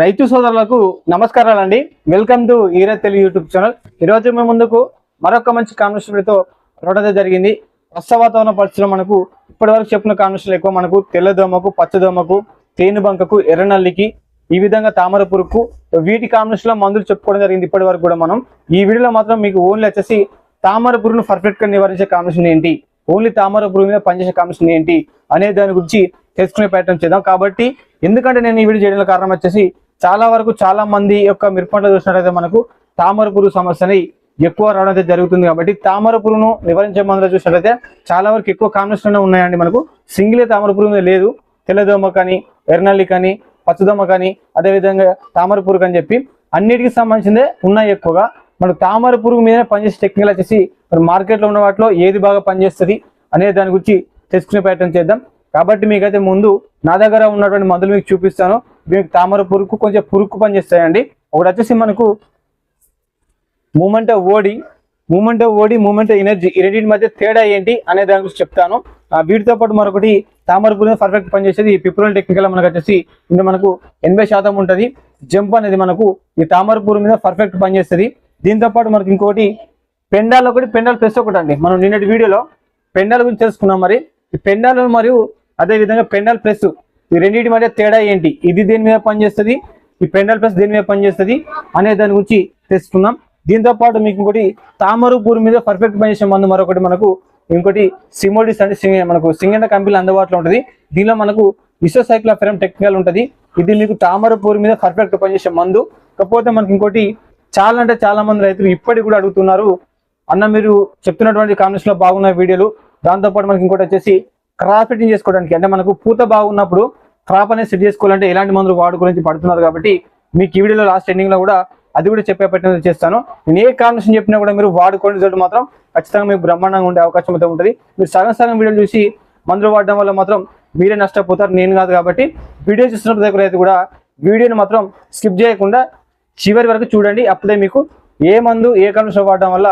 రైతు సోదరులకు నమస్కారాలండి. వెల్కమ్ టు ఈరత్ తెలుగు యూట్యూబ్ ఛానల్ ఈరోజు మేము ముందుకు మరొక మంచి కాన్వర్సేషన్తో రావడం జరిగింది. వర్ష వాతావరణ పరిస్థితులు మనకు ఇప్పటివరకు చెప్పిన కాన్వర్సేషన్ ఎక్కువ మనకు తెల్లదోమకు పచ్చదోమకు తేనుబంకకు ఎర్రనల్లికి ఈ విధంగా తామర పురుగుకు వీటి కాంబినేషన్ మందులు చెప్పుకోవడం జరిగింది ఇప్పటి వరకు కూడా మనం. ఈ వీడియోలో మాత్రం మీకు ఓన్లీ వచ్చేసి తామర పురుగును పర్ఫెక్ట్గా నివారించే కాంబినేషన్ ఏంటి? ఓన్లీ తామర పురుగు మీద పనిచేసే కాంబినేషన్ ఏంటి? అనే దాని గురించి తెలుసుకునే ప్రయత్నం చేద్దాం. కాబట్టి ఎందుకంటే నేను ఈ వీడియో చేయడానికి కారణం వచ్చేసి చాలా వరకు చాలా మంది యొక్క మిరపంటలు చూసినట్లయితే మనకు తామర పురుగు సమస్యని ఎక్కువ రావడం అయితే జరుగుతుంది కాబట్టి తామర పురుగును నివారించే మందులు చూసినట్లయితే చాలా వరకు ఎక్కువ కాంబినేషన్ ఉన్నాయండి మనకు. సింగిలే తామర పురుగు లేదు. తెల్లదోమ కానీ ఎర్నల్లి కానీ పచ్చదోమ కానీ అదేవిధంగా తామర పురుగు అని చెప్పి అన్నిటికి సంబంధించిందే ఉన్నాయి ఎక్కువగా. మన తామర పురుగు మీద పనిచేసే టెక్నికల్ వచ్చేసి మరి మార్కెట్లో ఉన్న వాటిలో ఏది బాగా పనిచేస్తుంది అనే దాని గురించి తెలుసుకునే ప్రయత్నం చేద్దాం. కాబట్టి మీకైతే ముందు నా దగ్గర ఉన్నటువంటి మందులు మీకు చూపిస్తాను. దీనికి తామర పురుకు కొంచెం పురుగు పనిచేస్తాయండి ఒకటి వచ్చేసి మనకు moment of OD moment of OD moment of energy ఈ రెండింటి మధ్య తేడా ఏంటి అనే దాని గురించి చెప్తాను. ఆ వీటితో పాటు మరొకటి తామర పురుగు పర్ఫెక్ట్ పనిచేసేది పిప్రోల్ టెక్నికల్ మనకు వచ్చేసి ఇందులో మనకు ఎనభై శాతం ఉంటుంది. జంప్ అనేది మనకు ఈ తామర పురుగు మీద పర్ఫెక్ట్ పనిచేస్తుంది దీంతో పాటు మనకి ఇంకోటి పెండాల్ ఒకటి పెండాల్ ప్లస్ ఒకటి అండి మనం నిన్నటి వీడియోలో పెండాల్ గురించి తెలుసుకున్నాం మరి. ఈ పెండాల్ మరియు అదే విధంగా పెండాల్ ప్లస్ ఈ రెండింటి మధ్య తేడా ఏంటి? ఇది దేని మీద పనిచేస్తుంది? ఈ పెండల్ ప్లస్ దేని మీద పనిచేస్తుంది? అనే దాని గురించి తెలుసుకుందాం. దీంతో పాటు మీకు ఇంకోటి తామరపూర్ మీద పర్ఫెక్ట్ పనిచేసే మందు మరొకటి మనకు ఇంకోటి సిమోడిస్ అంటే సింగ మనకు సింగన్న కంపెనీలో అందుబాటులో ఉంటుంది. దీనిలో మనకు ఇసోసైక్లోఫెరమ్ టెక్నికల్ ఉంటుంది. ఇది మీకు తామరపూర్ మీద పర్ఫెక్ట్ పనిచేసే మందు. కాకపోతే మనకి ఇంకోటి చాలా అంటే చాలా మంది రైతులు ఇప్పటికి కూడా అడుగుతున్నారు. అన్న మీరు చెప్తున్నటువంటి కామెంట్స్లో బాగున్న వీడియోలు. దాంతో పాటు మనకి ఇంకోటి వచ్చేసి క్రాప్ ఫిట్టింగ్ చేసుకోవడానికి అంటే మనకు పూత బాగున్నప్పుడు క్రాప్ అనేది సెట్ చేసుకోవాలంటే ఎలాంటి మందులు వాడుకోవాలని పడుతున్నారు కాబట్టి మీకు ఈ వీడియోలో లాస్ట్ ఎండింగ్లో కూడా అది కూడా చెప్పే పెట్టినది చేస్తాను. నేను ఏ కాంబినేషన్ చెప్పినా కూడా మీరు వాడుకోండి రిజల్ట్ మాత్రం ఖచ్చితంగా మీకు బ్రహ్మాండంగా ఉండే అవకాశం అయితే ఉంటుంది. మీరు సగం సగం వీడియోలు చూసి మందులు వాడడం వల్ల మాత్రం మీరే నష్టపోతారు నేను కాదు కాబట్టి వీడియో చూస్తున్న దగ్గర అయితే కూడా వీడియోని మాత్రం స్కిప్ చేయకుండా చివరి వరకు చూడండి. అప్పుడే మీకు ఏ మందు ఏ కండిషన్ వాడడం వల్ల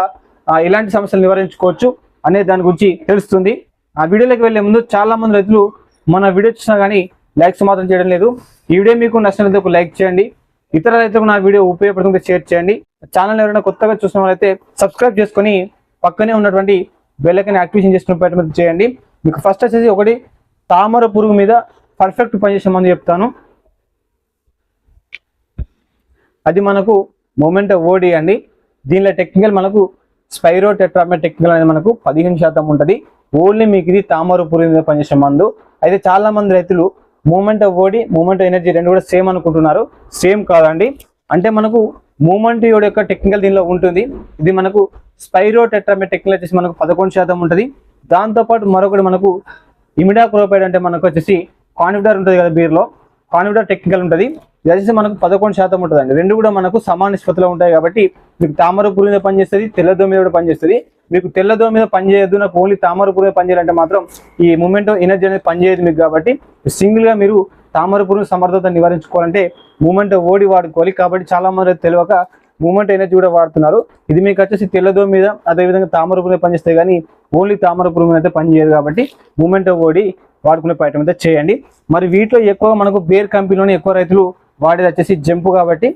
ఎలాంటి సమస్యలు నివారించుకోవచ్చు అనే దాని గురించి తెలుస్తుంది. ఆ వీడియోలోకి వెళ్ళే ముందు చాలా మంది రైతులు మన వీడియో చూసినా కానీ లైక్స్ మాత్రం చేయడం లేదు. ఈ వీడియో మీకు నచ్చినట్లయితే ఒక లైక్ చేయండి. ఇతర రైతులకు నా వీడియో ఉపయోగపడుతుంటే షేర్ చేయండి. ఛానల్ ఎవరైనా కొత్తగా చూసిన వాళ్ళైతే సబ్స్క్రైబ్ చేసుకొని పక్కనే ఉన్నటువంటి బెల్లైకన్ యాక్టివేషన్ చేసుకుని ప్రయత్నం చేయండి. మీకు ఫస్ట్ వచ్చేసి ఒకటి తామర పురుగు మీద పర్ఫెక్ట్ పనిచేసే మంది చెప్తాను. అది మనకు మూమెంట్ ఓడి అండి. దీనిలో టెక్నికల్ మనకు స్పైరో టెట్రామెట్ టెక్నికల్ అనేది మనకు పదిహేను శాతం ఉంటుంది. ఓన్లీ మీకు ఇది తామర పురుగు మీద పనిచేసే మందు. అయితే చాలా మంది రైతులు moment of OD moment energy రెండు కూడా సేమ్ అనుకుంటున్నారు. సేమ్ కాదండి. అంటే మనకు మూమెంట్ యోడ్ యొక్క టెక్నికల్ దీనిలో ఉంటుంది. ఇది మనకు స్పైరో టెట్రామెట్ టెక్నికల్ వచ్చేసి మనకు పదకొండు శాతం ఉంటుంది. దాంతోపాటు మరొకటి మనకు ఇమిడా క్రోపైడ్ అంటే మనకు వచ్చేసి కాన్ఫిడర్ ఉంటుంది కదా బీర్లో. కాన్ఫిడర్ టెక్నికల్ ఉంటుంది. ఇది వచ్చేసి మనకు పదకొండు శాతం ఉంటుందండి. రెండు కూడా మనకు సమాన నిష్పత్తిలో ఉంటాయి కాబట్టి మీకు తామర పురుగు మీద పనిచేస్తుంది తెల్లదో మీద కూడా పనిచేస్తుంది మీకు తెల్లదో మీద పనిచేయద్దు నాకు ఓన్లీ తామర పురుగు మీద పనిచేయాలంటే మాత్రం ఈ మూమెంట్ ఎనర్జీ అనేది పనిచేయదు మీకు కాబట్టి సింగిల్గా మీరు తామర పురుగు సమర్థత నివారించుకోవాలంటే మూమెంట్ ఓడి వాడుకోవాలి. కాబట్టి చాలా మంది తెలియక మూమెంట్ ఎనర్జీ కూడా వాడుతున్నారు. ఇది మీకు వచ్చేసి తెల్లదో మీద అదేవిధంగా తామర పురుగు మీద పనిచేస్తాయి కానీ ఓన్లీ తామర పురుగు మీద అయితే పనిచేయదు కాబట్టి మూమెంట్ ఓడి వాడుకునే ప్రయత్నం అయితే చేయండి. మరి వీటిలో ఎక్కువ మనకు బేర్ కంపెనీలోనే ఎక్కువ రైతులు వాడేది వచ్చేసి జంపు కాబట్టి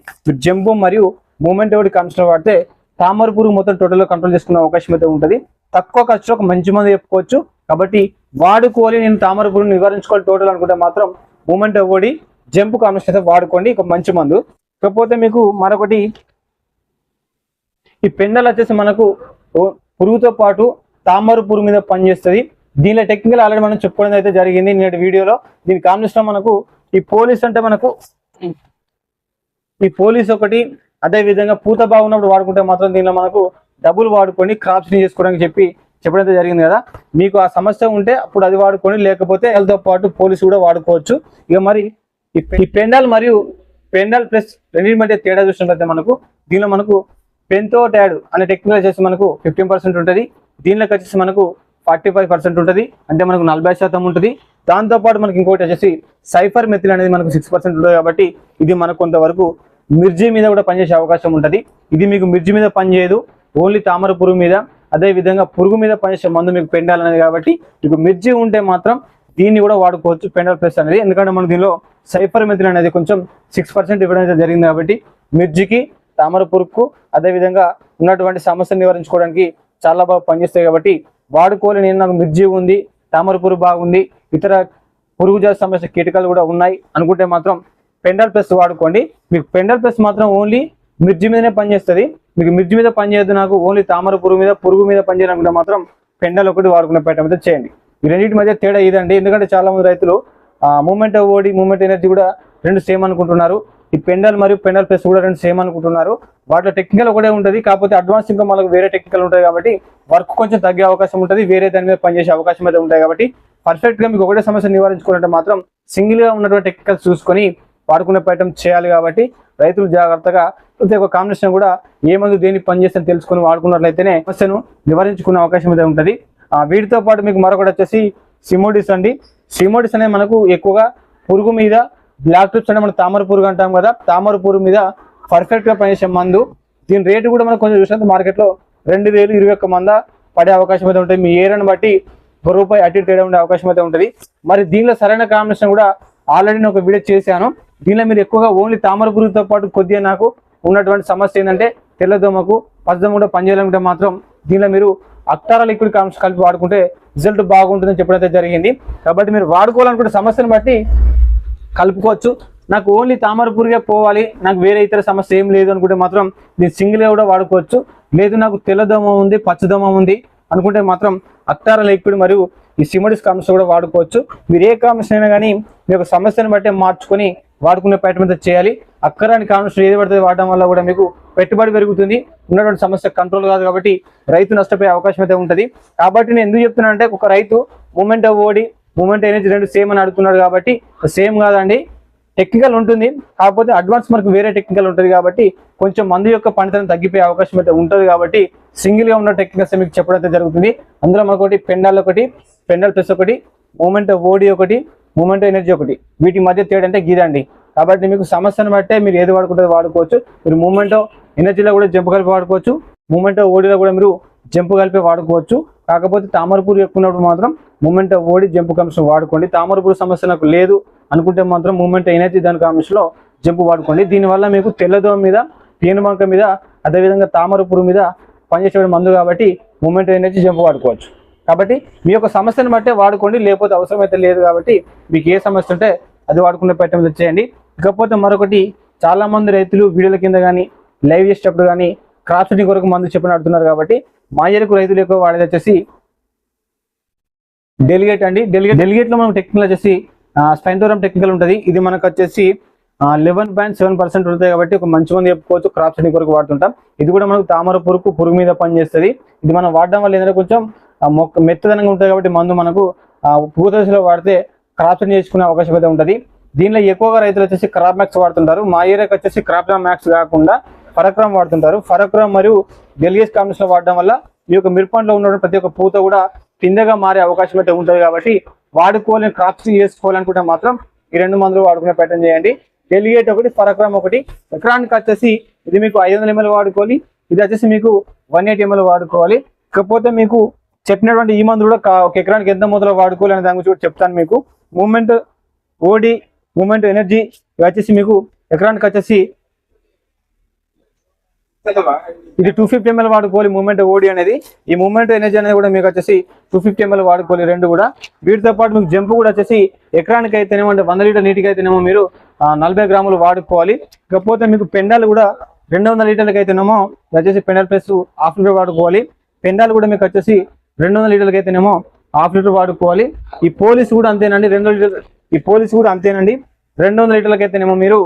జంపు మరియు మూమెంట్ ఒకటి కన్సిడర్ వాడితే తామర పురుగు మొత్తం టోటల్గా కంట్రోల్ చేసుకునే అవకాశం అయితే ఉంటుంది. తక్కువ ఖర్చులో ఒక మంచి మంది చెప్పుకోవచ్చు. కాబట్టి వాడుకోవాలి నేను తామర పురుగును నివారించుకోవాలి టోటల్ అనుకుంటే మాత్రం మూమెంట్ ఒకటి జంపు కాంబినేషన్ అయితే వాడుకోండి ఒక మంచి మందు. కాకపోతే మీకు మరొకటి ఈ పెండలు వచ్చేసి మనకు పురుగుతో పాటు తామర పురుగు మీద పనిచేస్తుంది. దీనిలో టెక్నికల్ ఆల్రెడీ మనం చెప్పుకోవడం అయితే జరిగింది. నేటి వీడియోలో దీని కాంబినేషన్ మనకు ఈ పోలీస్ అంటే మనకు ఈ పోలీస్ ఒకటి అదే విధంగా పూత బాగున్నప్పుడు వాడుకుంటే మాత్రం దీనిలో మనకు డబ్బులు వాడుకొని క్రాప్స్ చేసుకోవడానికి చెప్పి చెప్పడం అయితే జరిగింది కదా. మీకు ఆ సమస్య ఉంటే అప్పుడు అది వాడుకొని లేకపోతే వాళ్ళతో పాటు పోలీసు కూడా వాడుకోవచ్చు. ఇక మరి ఈ పెండాల్ మరియు పెండాల్ ప్లస్ రెండింటి మధ్య తేడా చూసినట్లయితే మనకు దీనిలో మనకు పెన్తో ట్యాడ్ అనే టెక్నికల్ వచ్చేసి మనకు ఫిఫ్టీన్ పర్సెంట్ ఉంటుంది. దీనిలోకి వచ్చేసి మనకు ఫార్టీ ఫైవ్ పర్సెంట్ ఉంటుంది. అంటే మనకు నలభై శాతం ఉంటుంది. దాంతోపాటు మనకి ఇంకోటి వచ్చేసి సైఫర్ మెథిల్ అనేది మనకు సిక్స్ పర్సెంట్ ఉంటుంది కాబట్టి ఇది మనకు కొంతవరకు మిర్జీ మీద కూడా పనిచేసే అవకాశం ఉంటుంది. ఇది మీకు మిర్జీ మీద పనిచేయదు ఓన్లీ తామర పురుగు మీద అదే విధంగా పురుగు మీద పనిచేసే మందు మీకు పెండాలనేది కాబట్టి మీకు మిర్జీ ఉంటే మాత్రం దీన్ని కూడా వాడుకోవచ్చు పెండల్ ప్లస్ అనేది. ఎందుకంటే మనం దీనిలో సైఫర్ మెథిల్ అనేది కొంచెం సిక్స్ పర్సెంట్ ఇవ్వడం అయితే జరిగింది కాబట్టి మిర్జికి తామర పురుగుకు అదేవిధంగా ఉన్నటువంటి సమస్యను నివారించుకోవడానికి చాలా బాగా పనిచేస్తాయి కాబట్టి వాడుకోవాలి నేను నాకు మిర్చి ఉంది తామర పురుగు బాగుంది ఇతర పురుగుజాత సమస్య కీటకాలు కూడా ఉన్నాయి అనుకుంటే మాత్రం పెండల్ ప్లస్ వాడుకోండి. మీకు పెండల్ ప్లస్ మాత్రం ఓన్లీ మిర్జి మీదనే పనిచేస్తుంది. మీకు మిర్జి మీద పనిచేయదు నాకు ఓన్లీ తామర పురుగు మీద పురుగు మీద పనిచేయాలనుకుంటే మాత్రం పెండల్ ఒకటి వాడుకునే పెట్టడం అయితే చేయండి. ఈ రెండింటి మధ్య తేడా ఇదండి. ఎందుకంటే చాలామంది రైతులు మూమెంట్ ఓడి మూమెంట్ ఎనర్జీ కూడా రెండు సేమ్ అనుకుంటున్నారు. ఈ పెండల్ మరియు పెండల్ ప్లస్ కూడా రెండు సేమ్ అనుకుంటున్నారు. వాటిలో టెక్నికల్ ఒకటే ఉంటుంది కాకపోతే అడ్వాన్స్ ఇంకా మనకు వేరే టెక్నికల్ ఉంటుంది కాబట్టి వర్క్ కొంచెం తగ్గే అవకాశం ఉంటుంది వేరే దాని మీద పనిచేసే అవకాశం అయితే ఉంటాయి కాబట్టి పర్ఫెక్ట్గా మీకు ఒకటే సమస్య నివారించుకున్నట్టు మాత్రం సింగిల్గా ఉన్నటువంటి టెక్నికల్స్ చూసుకొని వాడుకునే ప్రయత్నం చేయాలి కాబట్టి రైతులు జాగ్రత్తగా ప్రతి ఒక్క కాంబినేషన్ కూడా ఏ మందు దేని పనిచేస్తే తెలుసుకొని వాడుకున్నట్లయితేనే సమస్యను నివారించుకునే అవకాశం అయితే ఉంటుంది. వీటితో పాటు మీకు మరొకటి వచ్చేసి సిమోడిస్ అండి. సిమోడిస్ అనేది మనకు ఎక్కువగా పురుగు మీద బ్లాక్ ట్రిప్స్ అంటే మనం తామరపూర్ అంటాం కదా తామరపూర్ మీద పర్ఫెక్ట్గా పనిచేసే మందు. దీని రేటు కూడా మనం కొంచెం చూసినంత మార్కెట్లో రెండు వేలు ఇరవై ఒక్క మంద పడే అవకాశం అయితే ఉంటుంది. మీ ఏరియాను బట్టి ఒక రూపాయి అటు ఇటు తేడా ఉండే అవకాశం అయితే ఉంటుంది. మరి దీనిలో సరైన కాంబినేషన్ కూడా ఆల్రెడీ నేను ఒక వీడియో చేశాను. దీనిలో మీరు ఎక్కువగా ఓన్లీ తామర పాటు కొద్దిగా నాకు ఉన్నటువంటి సమస్య ఏంటంటే తెల్లదోమకు పచ్చదోమ కూడా పనిచేయాలంటే మాత్రం దీనిలో మీరు అక్టారా లిక్విడ్ కాంబినేషన్ కలిపి వాడుకుంటే రిజల్ట్ బాగుంటుందని చెప్పడం అయితే జరిగింది. కాబట్టి మీరు వాడుకోవాలనుకుంటే సమస్యను బట్టి కలుపుకోవచ్చు. నాకు ఓన్లీ తామరపూరిగా పోవాలి. నాకు వేరే ఇతర సమస్య ఏం లేదు అనుకుంటే మాత్రం దీన్ని సింగిల్గా కూడా వాడుకోవచ్చు. లేదు నాకు తెల్లదోమ ఉంది పచ్చదోమ ఉంది అనుకుంటే మాత్రం అత్తార లిక్విడ్ మరియు ఈ సిమడిస్ కాంబినేషన్ కూడా వాడుకోవచ్చు. మీరు ఏ కాంబినేషన్ అయినా కానీ మీ యొక్క సమస్యను బట్టే మార్చుకొని వాడుకునే ప్రయత్నం మీద చేయాలి. అక్కరాని కాంబినేషన్ ఏది పడితే వాడడం వల్ల కూడా మీకు పెట్టుబడి పెరుగుతుంది. ఉన్నటువంటి సమస్య కంట్రోల్ కాదు కాబట్టి రైతు నష్టపోయే అవకాశం అయితే ఉంటుంది. కాబట్టి నేను ఎందుకు చెప్తున్నా అంటే ఒక రైతు మూమెంట్ ఓడి మూమెంట్ ఎనర్జీ రెండు సేమ్ అని అడుగుతున్నాడు కాబట్టి సేమ్ కాదండి. టెక్నికల్ ఉంటుంది. కాకపోతే అడ్వాన్స్ మనకు వేరే టెక్నికల్ ఉంటుంది కాబట్టి కొంచెం మందు యొక్క పనితనం తగ్గిపోయే అవకాశం అయితే ఉంటుంది కాబట్టి సింగిల్గా ఉన్న టెక్నికల్స్ మీకు చెప్పడం అయితే జరుగుతుంది. అందులో మనకు ఒకటి పెండాల్ ఒకటి పెండాల్ ప్లస్ ఒకటి మూమెంట్ ఓడి ఒకటి మూమెంట్ ఎనర్జీ ఒకటి. వీటి మధ్య తేడా అంటే గీదండి. కాబట్టి మీకు సమస్యను బట్టే మీరు ఏది వాడుకుంటే వాడుకోవచ్చు. మీరు మూమెంట్ ఎనర్జీలో కూడా జంప్ కలిపి వాడుకోవచ్చు. మూమెంట్ ఓడిలో కూడా మీరు జంప్ కలిపి వాడుకోవచ్చు. కాకపోతే తామరపూర్ ఎక్కున్నప్పుడు మాత్రం మూమెంట్ ఓడి జంప్ కమిషన్ వాడుకోండి. తామరపూర్ సమస్య నాకు లేదు అనుకుంటే మాత్రం మూమెంట్ ఎనర్జీ దాని కమిషన్లో జంపు వాడుకోండి. దీనివల్ల మీకు తెల్లదోమ మీద పేనుబంక మీద అదేవిధంగా తామరపూర్ మీద పనిచేసేవాడు మందు కాబట్టి మూమెంట్ ఎనర్జీ జంప్ వాడుకోవచ్చు. కాబట్టి మీ యొక్క సమస్యను బట్టే వాడుకోండి. లేకపోతే అవసరమైతే లేదు కాబట్టి మీకు ఏ సమస్య ఉంటే అది వాడుకునే ప్రయత్నం చేయండి. ఇకపోతే మరొకటి చాలామంది రైతులు వీడియోల కింద కానీ లైవ్ చేసేటప్పుడు కానీ క్రాప్ సెట్టింగ్ కొరకు మందు చెప్పిన అడుగుతున్నారు కాబట్టి మా ఏరకు రైతులు ఎక్కువ వాడేది వచ్చేసి డెలిగేట్ అండి. డెలిగేట్ డెలిగేట్లో మనం టెక్నికల్ వచ్చేసి స్పైన్తోరం టెక్నికల్ ఉంటుంది. ఇది మనకు వచ్చేసి లెవెన్ పాయింట్ సెవెన్ పర్సెంట్ ఉంటుంది కాబట్టి ఒక మంచి మంది చెప్పుకోవచ్చు క్రాప్ సెడింగ్ కొరకు వాడుతుంటాం. ఇది కూడా మనకు తామర పురుగు పురుగు మీద పనిచేస్తుంది. ఇది మనం వాడడం వల్ల ఏంటంటే కొంచెం మొక్క మెత్తదనంగా ఉంటుంది కాబట్టి మందు మనకు పూత దశలో వాడితే క్రాప్ సెడింగ్ చేసుకునే అవకాశం అయితే ఉంటుంది. దీనిలో ఎక్కువగా రైతులు వచ్చేసి క్రాప్ మ్యాక్స్ వాడుతుంటారు. మా ఏరియాకి వచ్చేసి క్రాప్ మ్యాక్స్ కాకుండా ఫరక్రామ్ వాడుతుంటారు. ఫరక్రామ్ మరియు డెలిగేస్ కాంబినేషన్ వాడడం వల్ల ఈ యొక్క మిరపంలో ఉన్న ప్రతి ఒక్క పూత కూడా పిందెగా మారే అవకాశం అయితే ఉంటుంది కాబట్టి వాడుకోవాలని క్రాప్స్ చేసుకోవాలనుకుంటే మాత్రం ఈ రెండు మందులు వాడుకునే ప్రయత్నం చేయండి. డెలిగేట్ ఒకటి ఫరక్రామ్ ఒకటి. ఎకరానికి వచ్చేసి ఇది మీకు ఐదు వందల ఎంఎల్ వాడుకోవాలి. ఇది వచ్చేసి మీకు వన్ ఎయిటీ ఎంఎల్ వాడుకోవాలి. ఇకపోతే మీకు చెప్పినటువంటి ఈ మందు కూడా ఒక ఎకరానికి ఎంత మొదలు వాడుకోవాలి అనే దాని గురించి కూడా చెప్తాను మీకు. మూమెంట్ ఓడి మూమెంట్ ఎనర్జీ ఇవి వచ్చేసి మీకు ఎకరానికి వచ్చేసి ఇది టూ ఫిఫ్టీ ఎంఎల్ వాడుకోవాలి మూమెంట్ ఓడి అనేది. ఈ మూమెంట్ ఎనర్జీ అనేది కూడా మీకు వచ్చేసి టూ ఫిఫ్టీ ఎంఎల్ వాడుకోవాలి రెండు కూడా. వీటితో పాటు మీకు జంపు కూడా వచ్చేసి ఎకరానికి అయితేనేమో అంటే వంద లీటర్ నీటికి అయితేనేమో మీరు నలభై గ్రాములు వాడుకోవాలి ఇకపోతే మీకు పెండాలు కూడా రెండు వందల లీటర్లకి అయితేనేమో వచ్చేసి పెండాల్ ప్లస్ హాఫ్ లీటర్ వాడుకోవాలి పెండాలు కూడా మీకు వచ్చేసి రెండు వందల లీటర్లకి అయితేనేమో హాఫ్ లీటర్ వాడుకోవాలి ఈ పోలీస్ కూడా అంతేనండి రెండు లీటర్ ఈ పోలీస్ కూడా అంతేనండి. రెండు వందల లీటర్లకి అయితేనేమో మీరు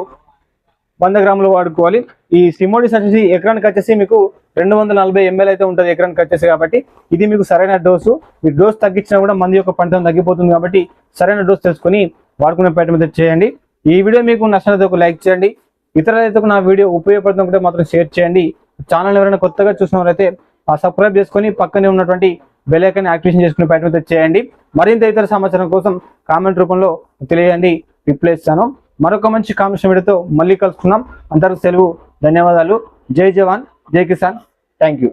వంద గ్రాములు వాడుకోవాలి. ఈ సిమోడిస్ వచ్చేసి ఎకరానికి వచ్చేసి మీకు రెండు వందల నలభై ఎంఎల్ అయితే ఉంటుంది ఎకరానికి వచ్చేసి కాబట్టి ఇది మీకు సరైన డోసు. ఈ డోస్ తగ్గించినా కూడా మంది యొక్క పంటం తగ్గిపోతుంది కాబట్టి సరైన డోస్ తెలుసుకొని వాడుకునే ప్రయత్నం అయితే చేయండి. ఈ వీడియో మీకు నచ్చినట్లయితే ఒక లైక్ చేయండి. ఇతర నా వీడియో ఉపయోగపడుతుంటే మాత్రం షేర్ చేయండి. ఛానల్ ఎవరైనా కొత్తగా చూసినవారైతే ఆ సబ్స్క్రైబ్ చేసుకొని పక్కనే ఉన్నటువంటి బెల్ యాక్టివేషన్ చేసుకునే ప్రయత్నం చేయండి. మరింత ఇతర సమాచారం కోసం కామెంట్ రూపంలో తెలియజేయండి. రిప్లై ఇస్తాను. మరొక మంచి కామెంట్ మళ్ళీ కలుసుకుందాం. అందరూ సెలవు ధన్యవాదాలు. జై జవాన్ జై కిసాన్. Thank you